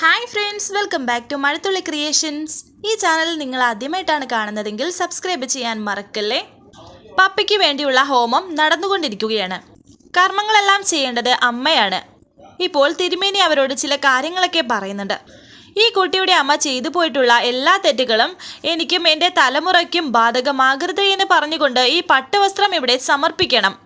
Hi friends welcome back to Mazhathulli creations ഈ channel നിങ്ങൾ ആദ്യമായിട്ടാണ് കാണുന്നതെങ്കിൽ സബ്സ്ക്രൈബ് ചെയ്യാൻ മറക്കല്ലേ? പപ്പയ്ക്ക് വേണ്ടിയുള്ള ഹോമം നടന്നുകൊണ്ടിരിക്കുകയാണ്. കർമ്മങ്ങളെല്ലാം ചെയ്യേണ്ടത് അമ്മയാണ്. ഇപ്പോൾ തിരുമേനി അവരോട് ചില കാര്യങ്ങളൊക്കെ പറയുന്നുണ്ട്. ഈ കുട്ടിയുടെ അമ്മ ചെയ്തു പോയിട്ടുള്ള എല്ലാ തെറ്റുകളും എനിക്കും എന്റെ തലമുറയ്ക്കും ബാധകമാകരുത് എന്ന് പറഞ്ഞുകൊണ്ട് ഈ പട്ടുവസ്ത്രം ഇവിടെ സമർപ്പിക്കണം.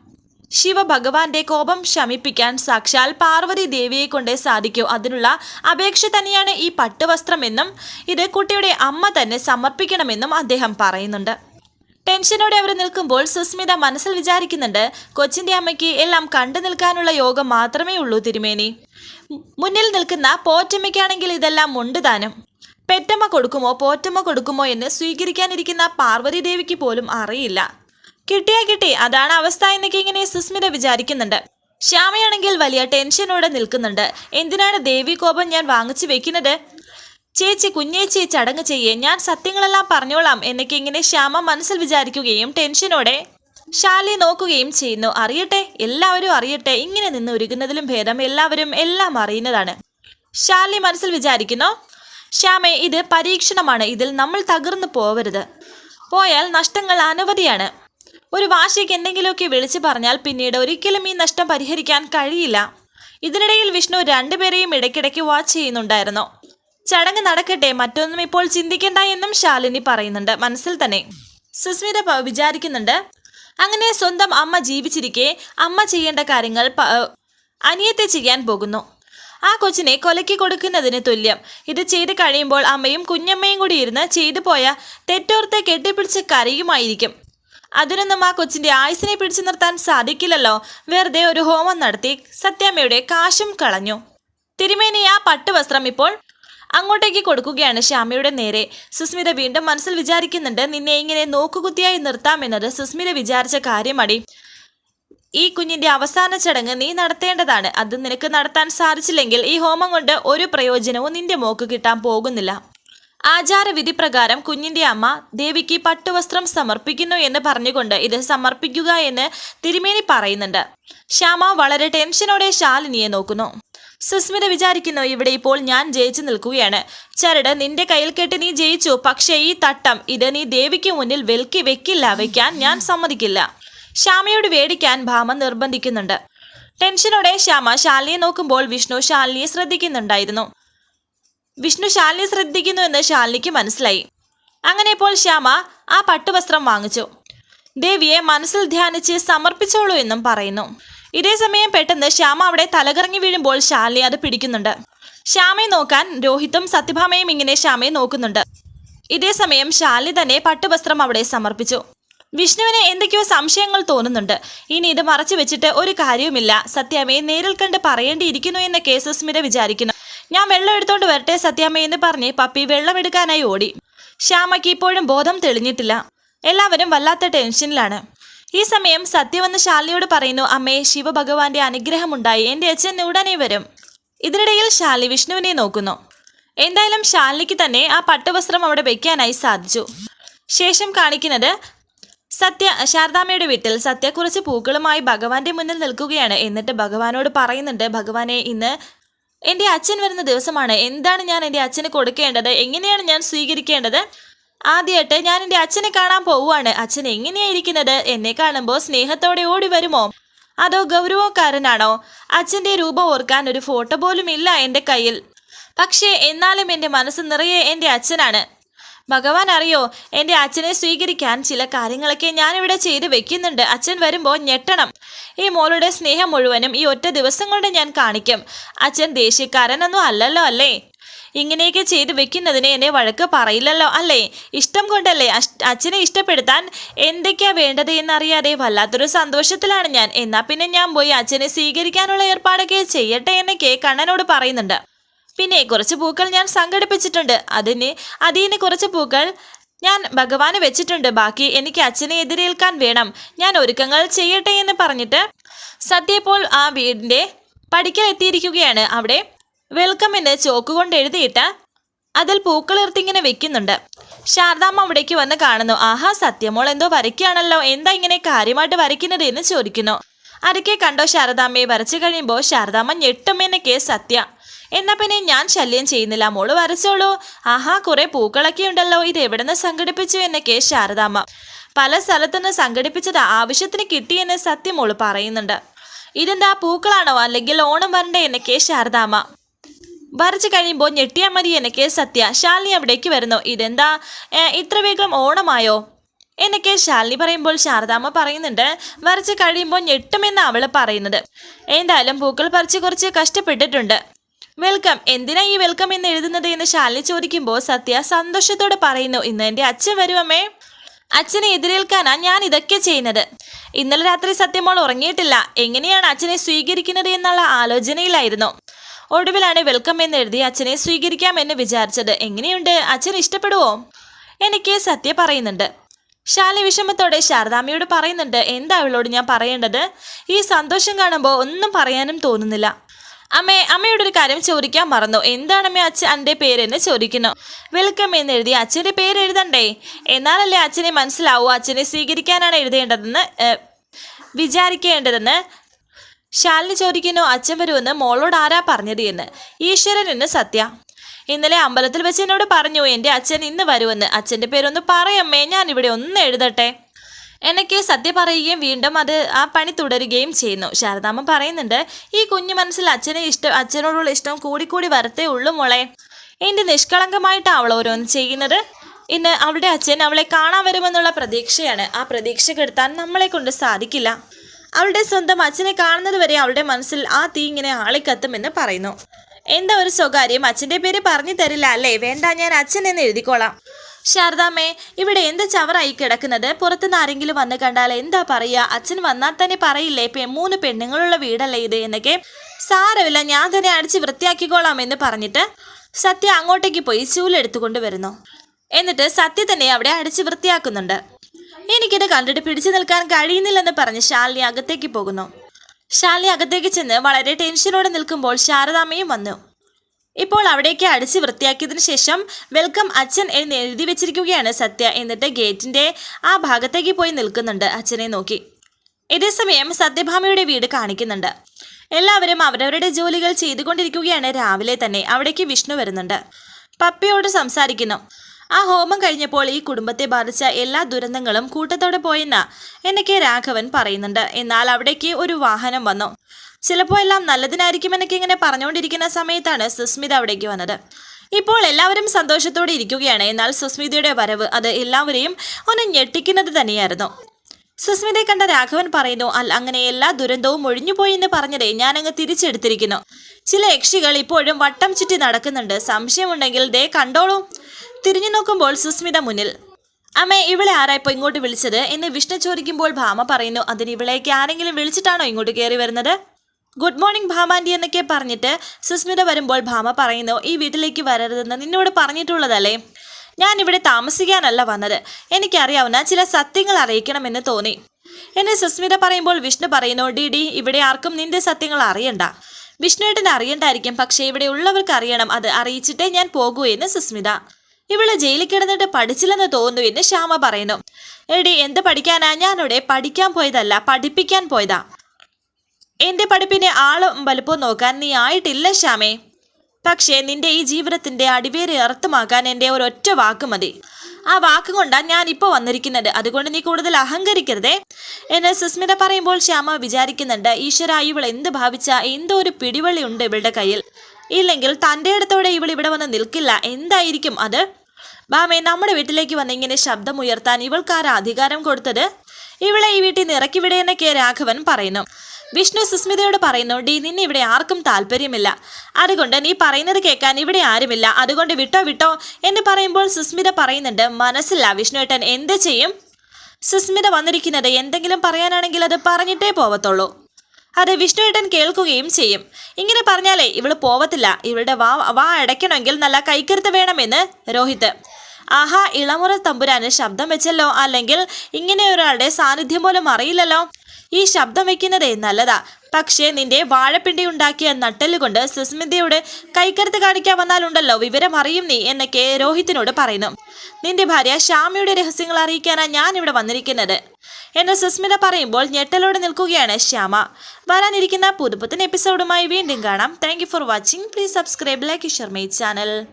ശിവഭഗവാന്റെ കോപം ശമിപ്പിക്കാൻ സാക്ഷാൽ പാർവതി ദേവിയെ കൊണ്ടേ സാധിക്കൂ. അതിനുള്ള അപേക്ഷ തന്നെയാണ് ഈ പട്ടുവസ്ത്രമെന്നും ഇത് കുട്ടിയുടെ അമ്മ തന്നെ സമർപ്പിക്കണമെന്നും അദ്ദേഹം പറയുന്നുണ്ട്. ടെൻഷനോടെ അവർ നിൽക്കുമ്പോൾ സുസ്മിത മനസ്സിൽ വിചാരിക്കുന്നുണ്ട് കൊച്ചിന്റെ അമ്മയ്ക്ക് എല്ലാം കണ്ടു നിൽക്കാനുള്ള യോഗം മാത്രമേ ഉള്ളൂ തിരുമേനി. മുന്നിൽ നിൽക്കുന്ന പോറ്റമ്മയ്ക്കാണെങ്കിൽ ഇതെല്ലാം ഉണ്ട് താനും. പെറ്റമ്മ കൊടുക്കുമോ പോറ്റമ്മ കൊടുക്കുമോ എന്ന് സ്വീകരിക്കാനിരിക്കുന്ന പാർവതി ദേവിക്ക് പോലും അറിയില്ല. കിട്ടിയാ കിട്ടി. അതാണ് അവസ്ഥ എന്നൊക്കെ ഇങ്ങനെ സുസ്മിത വിചാരിക്കുന്നുണ്ട്. ശ്യാമയാണെങ്കിൽ വലിയ ടെൻഷനോടെ നിൽക്കുന്നുണ്ട്. എന്തിനാണ് ദേവി കോപം ഞാൻ വാങ്ങിച്ചു വെക്കുന്നത്? ചേച്ചി കുഞ്ഞേച്ചി ചടങ്ങ് ചെയ്യേ. ഞാൻ സത്യങ്ങളെല്ലാം പറഞ്ഞോളാം എന്നൊക്കെ ഇങ്ങനെ ശ്യാമ മനസ്സിൽ വിചാരിക്കുകയും ടെൻഷനോടെ ശാലി നോക്കുകയും ചെയ്യുന്നു. അറിയട്ടെ എല്ലാവരും അറിയട്ടെ. ഇങ്ങനെ നിന്ന് ഒരുങ്ങുന്നതിലും ഭേദം എല്ലാവരും എല്ലാം അറിയുന്നതാണ്. ശാലി മനസ്സിൽ വിചാരിക്കുന്നു ശ്യാമേ ഇത് പരീക്ഷണമാണ്. ഇതിൽ നമ്മൾ തകർന്നു പോവരുത്. പോയാൽ നഷ്ടങ്ങൾ അനവധിയാണ്. ഒരു വാശിക്ക് എന്തെങ്കിലുമൊക്കെ വിളിച്ചു പറഞ്ഞാൽ പിന്നീട് ഒരിക്കലും ഈ നഷ്ടം പരിഹരിക്കാൻ കഴിയില്ല. ഇതിനിടയിൽ വിഷ്ണു രണ്ടുപേരെയും ഇടയ്ക്കിടയ്ക്ക് വാച്ച് ചെയ്യുന്നുണ്ടായിരുന്നു. ചടങ്ങ് നടക്കട്ടെ മറ്റൊന്നും ഇപ്പോൾ ചിന്തിക്കണ്ട എന്നും ശാലിനി പറയുന്നുണ്ട് മനസ്സിൽ തന്നെ. സുസ്മിത വിചാരിക്കുന്നുണ്ട് അങ്ങനെ സ്വന്തം അമ്മ ജീവിച്ചിരിക്കെ അമ്മ ചെയ്യേണ്ട കാര്യങ്ങൾ അനിയത്തെ ചെയ്യാൻ പോകുന്നു. ആ കൊച്ചിനെ കൊലക്കി കൊടുക്കുന്നതിന് തുല്യം. ഇത് ചെയ്ത് കഴിയുമ്പോൾ അമ്മയും കുഞ്ഞമ്മയും കൂടി ഇരുന്ന് ചെയ്തു പോയ തെറ്റോർത്ത് കെട്ടിപ്പിടിച്ച് കരയുമായിരിക്കും അതിനൊന്നും ആ കൊച്ചിന്റെ ആയുസിനെ പിടിച്ചു നിർത്താൻ സാധിക്കില്ലല്ലോ. വെറുതെ ഒരു ഹോമം നടത്തി സത്യാമ്മയുടെ കാശും കളഞ്ഞു. തിരുമേനി ആ പട്ടുവസ്ത്രം ഇപ്പോൾ അങ്ങോട്ടേക്ക് കൊടുക്കുകയാണ് ശ്യാമയുടെ നേരെ. സുസ്മിത വീണ്ടും മനസ്സിൽ വിചാരിക്കുന്നുണ്ട് നിന്നെ ഇങ്ങനെ നോക്കുകുത്തിയായി നിർത്താമെന്നത് സുസ്മിത വിചാരിച്ച കാര്യമടി. ഈ കുഞ്ഞിന്റെ അവസാന ചടങ്ങ് നീ നടത്തേണ്ടതാണ്. അത് നിനക്ക് നടത്താൻ സാധിച്ചില്ലെങ്കിൽ ഈ ഹോമം കൊണ്ട് ഒരു പ്രയോജനവും നിന്റെ മോക്ക് കിട്ടാൻ പോകുന്നില്ല. ആചാരവിധി പ്രകാരം കുഞ്ഞിന്റെ അമ്മ ദേവിക്ക് പട്ടുവസ്ത്രം സമർപ്പിക്കുന്നു എന്ന് പറഞ്ഞുകൊണ്ട് ഇത് സമർപ്പിക്കുക എന്ന് തിരുമേനി പറയുന്നുണ്ട്. ശ്യാമ വളരെ ടെൻഷനോടെ ശാലിനിയെ നോക്കുന്നു. സുസ്മിത വിചാരിക്കുന്നു ഇവിടെ ഇപ്പോൾ ഞാൻ ജയിച്ചു നിൽക്കുകയാണ്. ചരട് നിന്റെ കയ്യിൽ കെട്ടി നീ ജയിച്ചു. പക്ഷേ ഈ തട്ടം ഇത് നീ ദേവിക്ക് മുന്നിൽ വെൽക്കി വെക്കില്ല. വെക്കാൻ ഞാൻ സമ്മതിക്കില്ല. ശ്യാമയോട് വേടിക്കാൻ ഭാമ നിർബന്ധിക്കുന്നുണ്ട്. ടെൻഷനോടെ ശ്യാമ ശാലിനിയെ നോക്കുമ്പോൾ വിഷ്ണു ശാലിനിയെ ശ്രദ്ധിക്കുന്നുണ്ടായിരുന്നു. വിഷ്ണു ശാലിനി ശ്രദ്ധിക്കുന്നു എന്ന് ശാലിനിക്ക് മനസ്സിലായി. അങ്ങനെ ഇപ്പോൾ ശ്യാമ ആ പട്ടുവസ്ത്രം വാങ്ങിച്ചു. ദേവിയെ മനസ്സിൽ ധ്യാനിച്ച് സമർപ്പിച്ചോളൂ എന്നും പറയുന്നു. ഇതേ സമയം പെട്ടെന്ന് ശ്യാമ അവിടെ തലകറങ്ങി വീഴുമ്പോൾ ശാലിനി അത് പിടിക്കുന്നുണ്ട്. ശ്യാമയെ നോക്കാൻ രോഹിത്തും സത്യഭാമയും ഇങ്ങനെ ശ്യാമയെ നോക്കുന്നുണ്ട്. ഇതേ സമയം ശാലിനി തന്നെ പട്ടുവസ്ത്രം അവിടെ സമർപ്പിച്ചു. വിഷ്ണുവിന് എന്തൊക്കെയോ സംശയങ്ങൾ തോന്നുന്നുണ്ട്. ഇനി ഇത് മറച്ചു വെച്ചിട്ട് ഒരു കാര്യവുമില്ല. സത്യാമയെ നേരിൽ കണ്ട് പറയേണ്ടിയിരിക്കുന്നു എന്ന കേസ് സ്മിത വിചാരിക്കുന്നു. ഞാൻ വെള്ളം എടുത്തോണ്ട് വരട്ടെ സത്യാമ്മ എന്ന് പറഞ്ഞ് പപ്പി വെള്ളം എടുക്കാനായി ഓടി. ശ്യാമയ്ക്ക് ഇപ്പോഴും ബോധം തെളിഞ്ഞിട്ടില്ല. എല്ലാവരും വല്ലാത്ത ടെൻഷനിലാണ്. ഈ സമയം സത്യമെന്ന് ശാലിനിയോട് പറയുന്നു അമ്മേ ശിവഭഗവാന്റെ അനുഗ്രഹമുണ്ടായി. എന്റെ അച്ഛൻ ഉടനെ വരും. ഇതിനിടയിൽ ശാലി വിഷ്ണുവിനെ നോക്കുന്നു. എന്തായാലും ശാലിനിക്ക് തന്നെ ആ പട്ടുവസ്ത്രം അവിടെ വെക്കാനായി സാധിച്ചു. ശേഷം കാണിക്കുന്നത് സത്യ ശാരദാമ്മയുടെ വീട്ടിൽ സത്യ കുറച്ച് പൂക്കളുമായി ഭഗവാന്റെ മുന്നിൽ നിൽക്കുകയാണ്. എന്നിട്ട് ഭഗവാനോട് പറയുന്നുണ്ട് ഭഗവാനെ ഇന്ന് എന്റെ അച്ഛൻ വരുന്ന ദിവസമാണ്. എന്താണ് ഞാൻ എന്റെ അച്ഛന് കൊടുക്കേണ്ടത്? എങ്ങനെയാണ് ഞാൻ സ്വീകരിക്കേണ്ടത്? ആദ്യമായിട്ട് ഞാൻ എന്റെ അച്ഛനെ കാണാൻ പോവുകയാണ്. അച്ഛൻ എങ്ങനെയായിരിക്കുന്നത്? എന്നെ കാണുമ്പോൾ സ്നേഹത്തോടെ ഓടി വരുമോ? അതോ ഗൗരവക്കാരനാണോ? അച്ഛന്റെ രൂപം ഓർക്കാൻ ഒരു ഫോട്ടോ പോലും ഇല്ല എന്റെ കയ്യിൽ. പക്ഷേ എന്നാലും എന്റെ മനസ്സ് നിറയെ എന്റെ അച്ഛനാണ്. ഭഗവാൻ അറിയോ എന്റെ അച്ഛനെ സ്വീകരിക്കാൻ ചില കാര്യങ്ങളൊക്കെ ഞാനിവിടെ ചെയ്ത് വെക്കുന്നുണ്ട്. അച്ഛൻ വരുമ്പോൾ ഞെട്ടണം. ഈ മോളുടെ സ്നേഹം മുഴുവനും ഈ ഒറ്റ ദിവസം കൊണ്ട് ഞാൻ കാണിക്കും. അച്ഛൻ ദേഷ്യക്കാരനൊന്നും അല്ലല്ലോ അല്ലേ? ഇങ്ങനെയൊക്കെ ചെയ്തു വെക്കുന്നതിന് എന്നെ വഴക്ക് പറയില്ലല്ലോ അല്ലേ? ഇഷ്ടം കൊണ്ടല്ലേ അച്ഛനെ ഇഷ്ടപ്പെടുത്താൻ എന്തൊക്കെയാ വേണ്ടത് എന്നറിയാതെ വല്ലാത്തൊരു സന്തോഷത്തിലാണ് ഞാൻ. എന്നാ പിന്നെ ഞാൻ പോയി അച്ഛനെ സ്വീകരിക്കാനുള്ള ഏർപ്പാടൊക്കെ ചെയ്യട്ടെ എന്നൊക്കെ കണ്ണനോട് പറയുന്നുണ്ട്. പിന്നെ കുറച്ച് പൂക്കൾ ഞാൻ സംഘടിപ്പിച്ചിട്ടുണ്ട്. അതിന് അതിന് കുറച്ച് പൂക്കൾ ഞാൻ ഭഗവാന് വെച്ചിട്ടുണ്ട്. ബാക്കി എനിക്ക് അച്ഛനെ എതിരേൽക്കാൻ വേണം. ഞാൻ ഒരുക്കങ്ങൾ ചെയ്യട്ടെ എന്ന് പറഞ്ഞിട്ട് സത്യ ഇപ്പോൾ ആ വീടിന്റെ പടിക്കൽ എത്തിയിരിക്കുകയാണ്. അവിടെ വെൽക്കം എന്ന് ചോക്ക് കൊണ്ട് എഴുതിയിട്ട് അതിൽ പൂക്കളിർത്തിങ്ങനെ വെക്കുന്നുണ്ട്. ശാരദാമ്മ അവിടേക്ക് വന്ന് കാണുന്നു. ആഹാ സത്യമോൾ എന്തോ വരയ്ക്കുകയാണല്ലോ. എന്താ ഇങ്ങനെ കാര്യമായിട്ട് വരയ്ക്കുന്നത്? എന്ന് ചോദിക്കുന്നു. അരക്കെ കണ്ടോ ശാരദാമ്മയെ? വരച്ചു കഴിയുമ്പോൾ ശാരദാമ്മ ഞെട്ടുമെന്നൊക്കെ സത്യ എന്നാ പിന്നെ ഞാൻ ശല്യം ചെയ്യുന്നില്ല. മോൾ വരച്ചോളൂ. ആഹാ കുറെ പൂക്കളൊക്കെ ഉണ്ടല്ലോ. ഇത് എവിടെ നിന്ന് സംഘടിപ്പിച്ചു എന്നൊക്കെ ശാരദാമ്മ. പല സ്ഥലത്തുനിന്ന് സംഘടിപ്പിച്ചത് ആവശ്യത്തിന് കിട്ടിയെന്ന് സത്യമോൾ പറയുന്നുണ്ട്. ഇതെന്താ പൂക്കളാണോ? അല്ലെങ്കിൽ ഓണം വരണ്ടേ എന്നൊക്കെ ശാരദാമ്മ. വരച്ചു കഴിയുമ്പോൾ ഞെട്ടിയാൽ മതി എന്നൊക്കെ സത്യ. ശാലിനി അവിടേക്ക് വരുന്നു. ഇതെന്താ? ഇത്ര വേഗം ഓണമായോ? എന്നൊക്കെ ശാലിനി പറയുമ്പോൾ ശാരദാമ്മ പറയുന്നുണ്ട് വരച്ച് കഴിയുമ്പോൾ ഞെട്ടുമെന്ന് അവൾ പറയുന്നത്. എന്തായാലും പൂക്കൾ പറിച്ച് കുറച്ച് കഷ്ടപ്പെട്ടിട്ടുണ്ട്. വെൽക്കം. എന്തിനാ ഈ വെൽക്കം എന്ന് എഴുതുന്നത് എന്ന് ശാലിനി ചോദിക്കുമ്പോൾ സത്യ സന്തോഷത്തോടെ പറയുന്നു. ഇന്ന് എന്റെ അച്ഛൻ വരുമമ്മേ. അച്ഛനെ എതിരേൽക്കാനാ ഞാൻ ഇതൊക്കെ ചെയ്യുന്നത്. ഇന്നലെ രാത്രി സത്യമോൾ ഉറങ്ങിയിട്ടില്ല. എങ്ങനെയാണ് അച്ഛനെ സ്വീകരിക്കുന്നത് എന്നുള്ള ആലോചനയിലായിരുന്നു. ഒടുവിലാണ് വെൽക്കം എന്ന് എഴുതി അച്ഛനെ സ്വീകരിക്കാമെന്ന് വിചാരിച്ചത്. എങ്ങനെയുണ്ട്? അച്ഛൻ ഇഷ്ടപ്പെടുവോ? എനിക്ക് സത്യ പറയുന്നുണ്ട്. ശാലി വിഷമത്തോടെ ശാരദാമ്മയോട് പറയുന്നുണ്ട്. എന്താ അവളോട് ഞാൻ പറയേണ്ടത്? ഈ സന്തോഷം കാണുമ്പോൾ ഒന്നും പറയാനും തോന്നുന്നില്ല. അമ്മേ അമ്മയോട് ഒരു കാര്യം ചോദിക്കാൻ മറന്നു. എന്താണ് എന്താണമ്മേ അച്ഛൻ എന്റെ പേരെന്ന് ചോദിക്കുന്നു. വെൽക്കം എന്ന് എഴുതി അച്ഛന്റെ പേര് എഴുതണ്ടേ? എന്നാലല്ലേ അച്ഛനെ മനസ്സിലാവൂ. അച്ഛനെ സ്വീകരിക്കാനാണ് എഴുതേണ്ടതെന്ന് വിചാരിക്കേണ്ടതെന്ന് ശാലിനി ചോദിക്കുന്നു. അച്ഛൻ വരുമെന്ന് മോളോട് ആരാ പറഞ്ഞത് എന്ന്. ഈശ്വരൻ എന്ന് സത്യ. ഇന്നലെ അമ്പലത്തിൽ വെച്ച് എന്നോട് പറഞ്ഞു എന്റെ അച്ഛൻ ഇന്ന് വരുമെന്ന്. അച്ഛന്റെ പേരൊന്ന് പറയമ്മേ ഞാൻ ഇവിടെ ഒന്ന് എഴുതട്ടെ. എനിക്ക് സദ്യ പറയുകയും വീണ്ടും അത് ആ പണി തുടരുകയും ചെയ്യുന്നു. ശാരദാമ്മ പറയുന്നുണ്ട് ഈ കുഞ്ഞു മനസ്സിൽ അച്ഛനെ ഇഷ്ടം അച്ഛനോടുള്ള ഇഷ്ടം കൂടിക്കൂടി വരത്തേ ഉള്ളൂ മോളെ. എന്റെ നിഷ്കളങ്കമായിട്ടാണ് അവൾ ഓരോന്ന് ചെയ്യുന്നത്. ഇന്ന് അവളുടെ അച്ഛൻ അവളെ കാണാൻ വരുമെന്നുള്ള പ്രതീക്ഷയാണ്. ആ പ്രതീക്ഷ കെടുത്താൻ നമ്മളെ കൊണ്ട് സാധിക്കില്ല. അവളുടെ സ്വന്തം അച്ഛനെ കാണുന്നത് വരെ അവളുടെ മനസ്സിൽ ആ തീ ഇങ്ങനെ ആളിക്കത്തുമെന്ന് പറയുന്നു. എന്താ ഒരു സ്വകാര്യം? അച്ഛന്റെ പേര് പറഞ്ഞു തരില്ല അല്ലേ? വേണ്ട ഞാൻ അച്ഛൻ എന്ന് എഴുതിക്കോളാം. ശാരദാമ്മേ ഇവിടെ എന്ത് ചവറായി കിടക്കുന്നത്? പുറത്തുനിന്ന് ആരെങ്കിലും വന്ന് കണ്ടാൽ എന്താ പറയുക? അച്ഛൻ വന്നാൽ തന്നെ പറയില്ലേ പെ മൂന്ന് പെണ്ണുങ്ങളുള്ള വീടല്ലേ ഇത് എന്നൊക്കെ? സാരമില്ല ഞാൻ തന്നെ അടിച്ച് വൃത്തിയാക്കിക്കോളാം എന്ന് പറഞ്ഞിട്ട് സത്യ അങ്ങോട്ടേക്ക് പോയി ചൂലെടുത്തുകൊണ്ട് വരുന്നു. എന്നിട്ട് സത്യ തന്നെ അവിടെ അടിച്ച് വൃത്തിയാക്കുന്നുണ്ട്. എനിക്കിത് കണ്ടിട്ട് പിടിച്ചു നിൽക്കാൻ കഴിയുന്നില്ലെന്ന് പറഞ്ഞ് ശാലിനി അകത്തേക്ക് പോകുന്നു. ശാലിനി അകത്തേക്ക് ചെന്ന് വളരെ ടെൻഷനോടെ നിൽക്കുമ്പോൾ ശാരദാമ്മയും വന്നു. ഇപ്പോൾ അവിടേക്ക് അടിച്ച് വൃത്തിയാക്കിയതിനു ശേഷം വെൽക്കം അച്ഛൻ എന്ന് എഴുതി വെച്ചിരിക്കുകയാണ് സത്യ. എന്നിട്ട് ഗേറ്റിന്റെ ആ ഭാഗത്തേക്ക് പോയി നിൽക്കുന്നുണ്ട് അച്ഛനെ നോക്കി. ഇതേസമയം സത്യഭാമയുടെ വീട് കാണിക്കുന്നുണ്ട്. എല്ലാവരും അവരവരുടെ ജോലികൾ ചെയ്തുകൊണ്ടിരിക്കുകയാണ് രാവിലെ തന്നെ. അവിടേക്ക് വിഷ്ണു വരുന്നുണ്ട്. പപ്പയോട് സംസാരിക്കുന്നു. ആ ഹോമം കഴിഞ്ഞപ്പോൾ ഈ കുടുംബത്തെ ബാധിച്ച എല്ലാ ദുരന്തങ്ങളും കൂട്ടത്തോടെ പോയെന്ന് എന്നൊക്കെ രാഘവൻ പറയുന്നുണ്ട്. എന്നാൽ അവിടേക്ക് ഒരു വാഹനം വന്നു. ചിലപ്പോൾ എല്ലാം നല്ലതിനായിരിക്കും എന്നൊക്കെ ഇങ്ങനെ പറഞ്ഞുകൊണ്ടിരിക്കുന്ന സമയത്താണ് സുസ്മിത അവിടേക്ക് വന്നത്. ഇപ്പോൾ എല്ലാവരും സന്തോഷത്തോടെ ഇരിക്കുകയാണ്. എന്നാൽ സുസ്മിതയുടെ വരവ് അത് എല്ലാവരെയും ഒന്ന് ഞെട്ടിക്കുന്നത് തന്നെയായിരുന്നു. സുസ്മിതയെ കണ്ട രാഘവൻ പറയുന്നു അൽ അങ്ങനെ എല്ലാ ദുരന്തവും ഒഴിഞ്ഞുപോയി എന്ന് പറഞ്ഞതേ ഞാനങ്ങ് തിരിച്ചെടുത്തിരിക്കുന്നു. ചില യക്ഷികൾ ഇപ്പോഴും വട്ടം ചുറ്റി നടക്കുന്നുണ്ട്. സംശയമുണ്ടെങ്കിൽ ദേ കണ്ടോളൂ. തിരിഞ്ഞു നോക്കുമ്പോൾ സുസ്മിത മുന്നിൽ അമ്മേ ഇവളെ ആരായിപ്പോ ഇങ്ങോട്ട് വിളിച്ചത്? എന്ന് വിഷ്ണു ചോദിക്കുമ്പോൾ ഭാമ പറയുന്നു അതിന് ഇവളേക്ക് ആരെങ്കിലും വിളിച്ചിട്ടാണോ ഇങ്ങോട്ട് കയറി വരുന്നത്? ഗുഡ് മോർണിംഗ് ഭാമാന്റി എന്നൊക്കെ പറഞ്ഞിട്ട് സുസ്മിത വരുമ്പോൾ ഭാമ പറയുന്നു ഈ വീട്ടിലേക്ക് വരരുതെന്ന് നിന്നോട് പറഞ്ഞിട്ടുള്ളതല്ലേ? ഞാൻ ഇവിടെ താമസിക്കാനല്ല വന്നത്. എനിക്കറിയാവുന്ന ചില സത്യങ്ങൾ അറിയിക്കണമെന്ന് തോന്നി. എന്നെ സുസ്മിത പറയുമ്പോൾ വിഷ്ണു പറയുന്നു ഡി ഡി ഇവിടെ ആർക്കും നിന്റെ സത്യങ്ങൾ അറിയണ്ട. വിഷ്ണുവേട്ടൻ അറിയണ്ടായിരിക്കും പക്ഷേ ഇവിടെ ഉള്ളവർക്ക് അറിയണം അത് അറിയിച്ചിട്ടേ ഞാൻ പോകൂ എന്ന് സുസ്മിത. ഇവൾ ജയിലിൽ കിടന്നിട്ട് പഠിച്ചില്ലെന്ന് തോന്നുന്നു എന്ന് ശ്യാമ പറയുന്നു. എടി എന്ത് പഠിക്കാനാ? ഞാനിവിടെ പഠിക്കാൻ പോയതല്ല പഠിപ്പിക്കാൻ പോയതാ. എന്റെ പഠിപ്പിനെ ആളും വലുപ്പം നോക്കാൻ നീ ആയിട്ടില്ല ശ്യാമേ. പക്ഷേ നിന്റെ ഈ ജീവിതത്തിന്റെ അടിവേര് അർത്ഥമാക്കാൻ എന്റെ ഒരൊറ്റ വാക്ക് മതി. ആ വാക്ക് കൊണ്ടാണ് ഞാൻ ഇപ്പോൾ വന്നിരിക്കുന്നത്. അതുകൊണ്ട് നീ കൂടുതൽ അഹങ്കരിക്കരുതേ. എന്ന് സുസ്മിത പറയുമ്പോൾ ശ്യാമ വിചാരിക്കുന്നുണ്ട് ഈശ്വര ഇവൾ എന്ത് ഭാവിച്ച? എന്തോ ഒരു പിടിവള്ളി ഉണ്ട് ഇവളുടെ കയ്യിൽ. ഇല്ലെങ്കിൽ തന്റെ ഇടത്തോടെ ഇവൾ ഇവിടെ വന്ന് നിൽക്കില്ല. എന്തായിരിക്കും അത്? ബാമേ നമ്മുടെ വീട്ടിലേക്ക് വന്ന് ഇങ്ങനെ ശബ്ദം ഉയർത്താൻ ഇവൾക്കാരാ അധികാരം കൊടുത്തത്? ഇവളെ ഈ വീട്ടിൽ നിന്ന് എന്ന വിടേന്നൊക്കെ രാഘവൻ പറയുന്നു. വിഷ്ണു സുസ്മിതയോട് പറയുന്നു ഡി നിന്നെ ഇവിടെ ആർക്കും താല്പര്യമില്ല. അതുകൊണ്ട് നീ പറയുന്നത് കേൾക്കാൻ ഇവിടെ ആരുമില്ല. അതുകൊണ്ട് വിട്ടോ വിട്ടോ എന്ന് പറയുമ്പോൾ സുസ്മിത പറയുന്നുണ്ട് മനസ്സില്ല വിഷ്ണുവേട്ടൻ എന്ത് ചെയ്യും? സുസ്മിത വന്നിരിക്കുന്നത് എന്തെങ്കിലും പറയാനാണെങ്കിൽ അത് പറഞ്ഞിട്ടേ പോവത്തുള്ളൂ. അത് വിഷ്ണുവേട്ടൻ കേൾക്കുകയും ചെയ്യും. ഇങ്ങനെ പറഞ്ഞാലേ ഇവൾ പോവത്തില്ല. ഇവളുടെ വാ വാ അടയ്ക്കണമെങ്കിൽ നല്ല കൈക്കരുത്ത് വേണമെന്ന് രോഹിത്. ആഹാ ഇളമുറ തമ്പുരാന് ശബ്ദം വെച്ചല്ലോ. അല്ലെങ്കിൽ ഇങ്ങനെ ഒരാളുടെ സാന്നിധ്യം പോലും അറിയില്ലല്ലോ. ഈ ശബ്ദം വയ്ക്കുന്നതേ നല്ലതാ. പക്ഷേ നിന്റെ വാഴപ്പിണ്ടി ഉണ്ടാക്കിയ നട്ടെല്ലുകൊണ്ട് സുസ്മിതയോട് കൈക്കരുത്ത് കാണിക്കാൻ വന്നാലുണ്ടല്ലോ വിവരം അറിയും നീ എന്നൊക്കെ രോഹിത്തിനോട് പറയുന്നു. നിന്റെ ഭാര്യ ശ്യാമയുടെ രഹസ്യങ്ങൾ അറിയിക്കാനാണ് ഞാൻ ഇവിടെ വന്നിരിക്കുന്നത്. എന്ന് സുസ്മിത പറയുമ്പോൾ ഞെട്ടലോടെ നിൽക്കുകയാണ് ശ്യാമ. വരാനിരിക്കുന്ന പുതുപുത്തൻ എപ്പിസോഡുമായി വീണ്ടും കാണാം. Thank for watching please subscribe like share my channel